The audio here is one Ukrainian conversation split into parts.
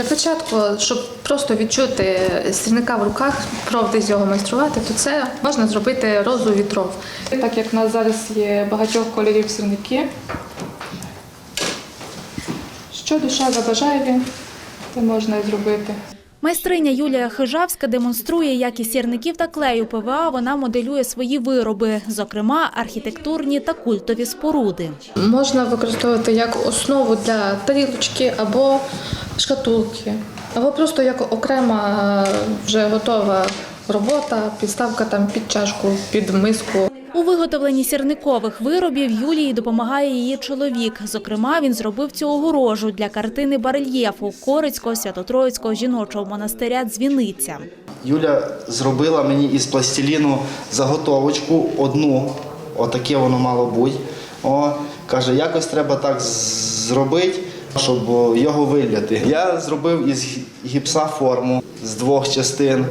Для початку, щоб просто відчути сірника в руках, пробувати з його майструвати, то це можна зробити розу вітров. Так як в нас зараз є багатьох кольорів сірники, що душа забажає, це можна і зробити. Майстриня Юлія Хижавська демонструє, як із сірників та клею ПВА вона моделює свої вироби, зокрема архітектурні та культові споруди. Можна використовувати як основу для тарілочки або шкатулки, або просто як окрема е, вже готова робота, підставка там під чашку, під миску. У виготовленні сірникових виробів Юлії допомагає її чоловік. Зокрема, він зробив цю огорожу для картини барельєфу Корицького Свято-Троїцького жіночого монастиря Дзвіниця. Юля зробила мені із пластиліну заготовочку одну, отаке воно мало бути. О, каже, якось треба так зробити, щоб його виляти. Я зробив із гіпса форму з двох частин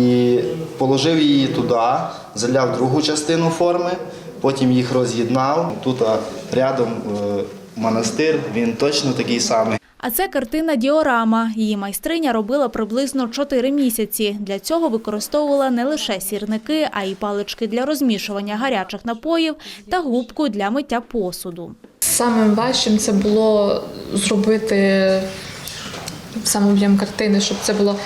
і положив її туди, заляв другу частину форми, потім їх роз'єднав. Тут рядом е, монастир, він точно такий самий. А це картина Діорама. Її майстриня робила приблизно 4 місяці. Для цього використовувала не лише сірники, а й палички для розмішування гарячих напоїв та губку для миття посуду. Самим важчим це було зробити сам об'єм картини, щоб це було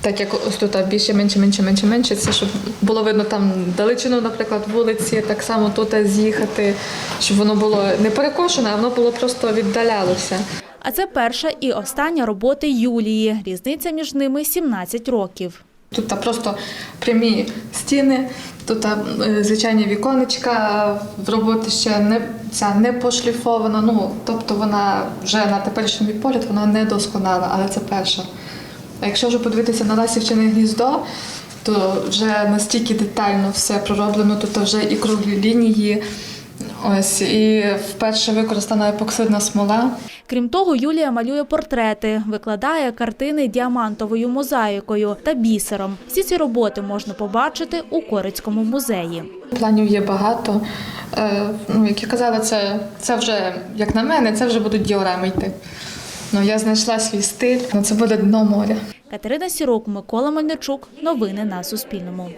так, як ось тут більше, менше, менше, менше, менше. Це щоб було видно там далечину, наприклад, вулиці, так само тут з'їхати, щоб воно було не перекошене, а воно було просто віддалялося. А це перша і остання роботи Юлії. Різниця між ними 17 років. Тут та просто прямі стіни, тут та, е, звичайні віконечка, в роботі ще не ця не пошліфована. Ну тобто вона вже на теперішній погляд вона не досконала, але це перша. А якщо вже подивитися на ласівчине гніздо, то вже настільки детально все пророблено, тут вже і круглі лінії. Ось і вперше використана епоксидна смола. Крім того, Юлія малює портрети, викладає картини діамантовою мозаїкою та бісером. Всі ці роботи можна побачити у Корицькому музеї. Планів є багато. Е, ну, як я казала, це, це вже, як на мене, це вже будуть діорами йти. Ну, я знайшла свій стиль, ну, це буде дно моря. Катерина Сірук, Микола Мельничук. Новини на Суспільному.